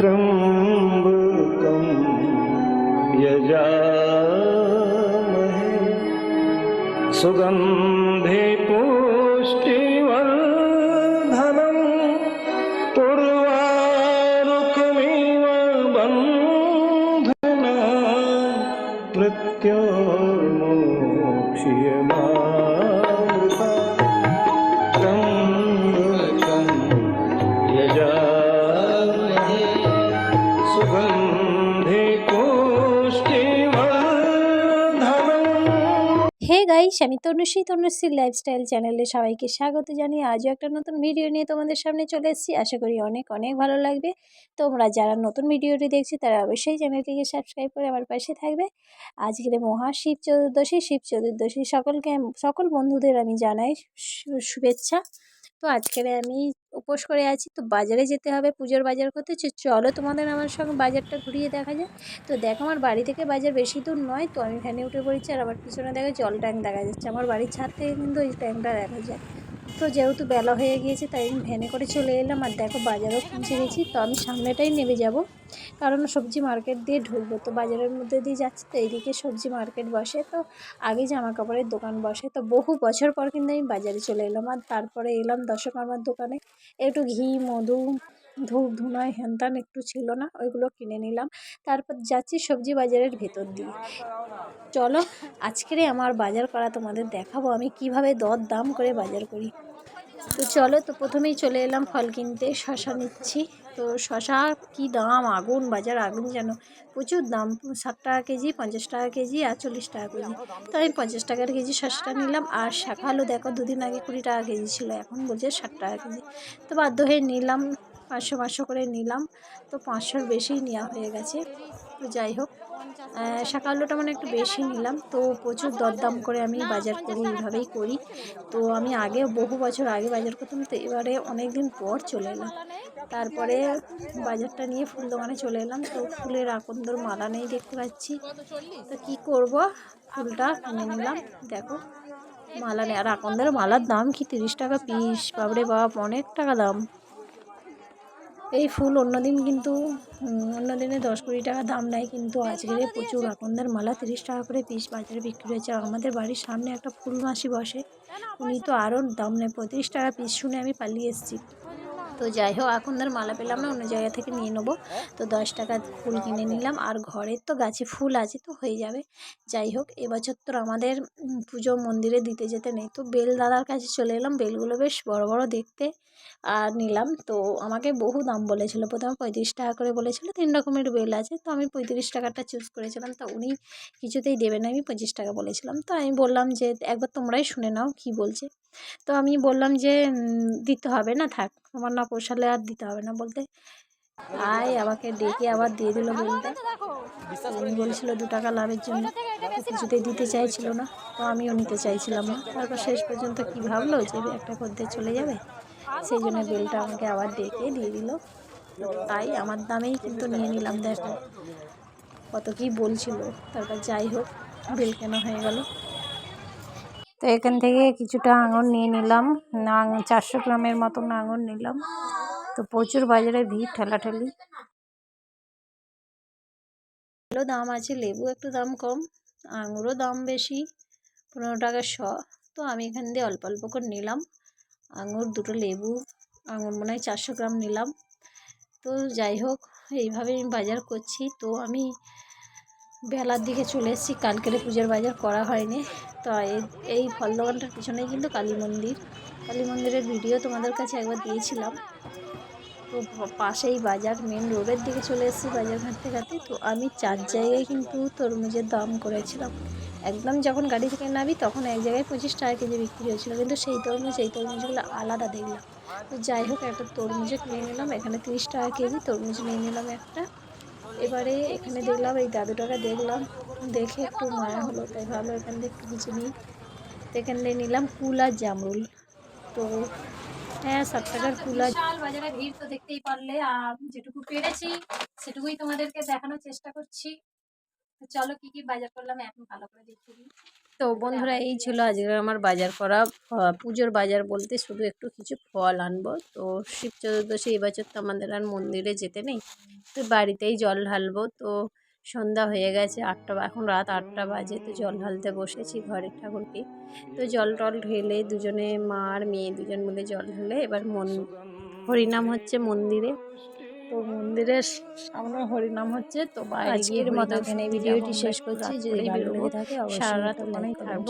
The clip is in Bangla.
त्र्यम्बकं यजामहे। सुगन्धे पुष्टिवर्धनं पूर्वारुकमिव बन्धना मृत्योर्मोक्ष्यमा গাইস আমি তনুশ্রী, তনুশ্রীর লাইফস্টাইল চ্যানেলে সবাইকে স্বাগত জানিয়ে আজও একটা নতুন ভিডিও নিয়ে তোমাদের সামনে চলে এসেছি। আশা করি অনেক অনেক ভালো লাগবে। তোমরা যারা নতুন ভিডিওটি দেখছি, তারা অবশ্যই চ্যানেলটিকে সাবস্ক্রাইব করে আমার পাশে থাকবে। আজকের মহা শিব চতুর্দশী শিব চতুর্দশী সকলকে, সকল বন্ধুদের আমি জানাই শুভেচ্ছা। তো আজকের আমি উপোস করে আছি। তো বাজারে যেতে হবে, পুজোর বাজার করতে। চলো তোমাদের আমার সঙ্গে বাজারটা ঘুরিয়ে দেখা যায় তো দেখো, আমার বাড়ি থেকে বাজার বেশি দূর নয়। তো আমি ভ্যানে উঠে পড়েছি আর আমার পিছনে দেখো জল ট্যাঙ্ক দেখা যাচ্ছে। আমার বাড়ির ছাদ থেকে কিন্তু ওই ট্যাঙ্কটা দেখা যায়। তো যেহেতু বেলা হয়ে গিয়েছে, তাই আমি ভ্যানে করে চলে এলাম। আর দেখো বাজারও পৌঁছে গেছি তো আমি সামনেটাই নেমে যাব। কারণ সবজি মার্কেট দিয়ে ঢুকবো। তো বাজারের মধ্যে দিয়ে যাচ্ছি তো এইদিকে সবজি মার্কেট বসে। তো আগে জামা কাপড়ের দোকান বসে। তো বহু বছর পর কিন্তু আমি বাজারে চলে এলাম। আর তারপরে এলাম দশকর্মার দোকানে। একটু ঘি, মধু, ধূপ ধুনায় হ্যানত্যান একটু ছিল না, ওইগুলো কিনে নিলাম। তারপর যাচ্ছি সবজি বাজারের ভেতর দিয়ে। চলো, আজকেরে আমার বাজার করা তোমাদের দেখাবো। আমি কীভাবে দর দাম করে বাজার করি। তো চলো, তো প্রথমেই চলে এলাম ফল কিনতে, শশা নিচ্ছি। তো শশা কি দাম? আগুন, বাজার আগুন যেন। প্রচুর দাম, ষাট টাকা কেজি, পঞ্চাশ টাকা কেজি, আর চল্লিশ টাকা কেজি। তো আমি পঞ্চাশ টাকার কেজি শশাটা নিলাম, আর শাখা আলু দেখো, দুদিন আগে কুড়ি টাকা কেজি ছিল, এখন বলছে ষাট টাকা কেজি। তো বাধ্য হয়ে নিলাম, পাঁচশো পাঁচশো করে নিলাম। তো পাঁচশোর বেশি নেওয়া হয়ে গেছে। তো যাই হোক শাকা আলুটা মানে একটু বেশি নিলাম। তো প্রচুর দরদাম করে আমি বাজার করি এইভাবেই করি। তো আমি আগে বহু বছর আগে বাজার করতাম তো এবারে অনেক দিন পর চলে এলাম। তারপরে বাজারটা নিয়ে ফুল দোকানে চলে এলাম। তো ফুলের আকন্দর মালা নেই দেখতে পাচ্ছি। তো কি করব? ফুলটা কিনে নিলাম। দেখো মালা নেই। আর আকন্দের মালার দাম কি? তিরিশ টাকা পিস। বাবরে বাপ অনেক টাকা দাম। এই ফুল অন্যদিন কিন্তু অন্য দিনে দশ কুড়ি টাকা দাম নেয়, কিন্তু আজকের প্রচুর আকন্দের মালা তিরিশ টাকা করে পিস বাজারে বিক্রি হয়েছে। আমাদের বাড়ির সামনে একটা ফুল মাসি বসে, উনি তো আরও দাম নেয়, পঁয়ত্রিশ টাকা পিস শুনে আমি পালিয়ে এসেছি। তো যাই হোক, এখন ধর মালা পেলাম না, অন্য জায়গা থেকে নিয়ে নেব। তো দশ টাকা ফুল কিনে নিলাম, আর ঘরের তো গাছে ফুল আছে, তো হয়ে যাবে। যাই হোক, এবছর তো আমাদের পুজো মন্দিরে দিতে যেতে নেই। তো বেল দাদার কাছে চলে এলাম, বেলগুলো বেশ বড় বড় দেখতে, আর নিলাম। তো আমাকে বহু দাম বলেছিল, প্রথমে পঁয়ত্রিশ টাকা করে বলেছিল, তিন রকমের বেল আছে। তো আমি পঁয়ত্রিশ টাকাটা চুজ করেছিলাম, তো উনি কিছুতেই দেবে না, আমি পঁচিশ টাকা বলেছিলাম। তো আমি বললাম যে, একবার তোমরাই শুনে নাও কি বলছে। তো আমি বললাম যে দিতে হবে না থাক আমার না পোষালে আর দিতে হবে না। বলতে আয় আমাকে ডেকে আবার দিয়ে দিল বেলটা। উনি বলেছিল দু টাকা লাভের জন্য তো কিছুতেই দিতে চাইছিল না তো আমিও নিতে চাইছিলাম না। তারপর শেষ পর্যন্ত কি ভাবলো যে একটা করতে চলে যাবে? সেই জন্য বেলটা আমাকে আবার ডেকে দিয়ে দিল। তাই আমার দামেই কিন্তু নিয়ে নিলাম দেখো। কত কি বলছিল তারপর যাই হোক বেল কেনা হয়ে গেল? তো এখান থেকে কিছুটা আঙুর নিয়ে নিলাম। চারশো গ্রামের মতন আঙুর নিলাম। তো প্রচুর বাজারে ভিড়, ঠেলাঠেলি। ভালো দাম আছে, লেবু একটু দাম কম, আঙুরও দাম বেশি, পনেরো টাকা শ। তো আমি এখান দিয়ে অল্প অল্প করে নিলাম। আঙুর, দুটো লেবু, আঙুর মনে হয় চারশো গ্রাম নিলাম। তো যাই হোক এইভাবে আমি বাজার করছি। তো আমি বেলার দিকে চলে এসেছি। কালকের পুজোর বাজার করা হয়নি। তো এই ফল দোকানটার পিছনেই কিন্তু কালী মন্দির। কালী মন্দিরের ভিডিও তোমাদের কাছে একবার দিয়েছিলাম। তো পাশেই বাজার মেন রোডের দিকে চলে এসেছি বাজার ঘাটতে ঘাটতে। তো আমি চার জায়গায় কিন্তু তরমুজের দাম করেছিলাম। একদম যখন গাড়ি থেকে নামি তখন এক জায়গায় পঁচিশ টাকা কেজি বিক্রি হয়েছিল। কিন্তু সেই তরমুজ, এই তরমুজগুলো আলাদা দেখলাম। তো যাই হোক, একটা তরমুজে কিনে নিলাম। এখানে তিরিশ টাকা কেজি তরমুজ নিয়ে নিলাম একটা। এবারে এখানে দেখলাম, এই দাদুটাকে দেখলাম। দেখে একটু মায়া হলো, তাই ভালো এখান থেকে একটু কিছু নিই। তো এখান থেকে নিলাম কুল জামরুল। তো হ্যাঁ সাত টাকার কুল বাজারে ভিড় তো দেখতেই পারলে, আর যেটুকু পেরেছি, সেটুকুই তোমাদেরকে দেখানোর চেষ্টা করছি। চলো কি কি বাজার করলাম, এখন ভালো করে দেখিয়ে দিই তো বন্ধুরা এই ছিল আজকে আমার বাজার করা পুজোর বাজার বলতে শুধু একটু কিছু ফল আনব। তো শিব চতুর্দশী বছর তো আমাদের আর মন্দিরে যেতে নেই। তো বাড়িতেই জল ঢালবো। তো সন্ধ্যা হয়ে গেছে আটটা, এখন রাত আটটা বাজে। তো জল ঢালতে বসেছি ঘরের ঠাকুরকে। তো জল টল ঢেলে দুজনে মা আর মেয়ে দুজন মিলে জল ঢেলে এবার মন হরিনাম হচ্ছে মন্দিরে। তো মন্দিরের সামনে হরিনাম হচ্ছে তো আজকের মতো এখানে ভিডিওটি শেষ করছি যদি ভালো লেগে থাকে সারা রাত থাকব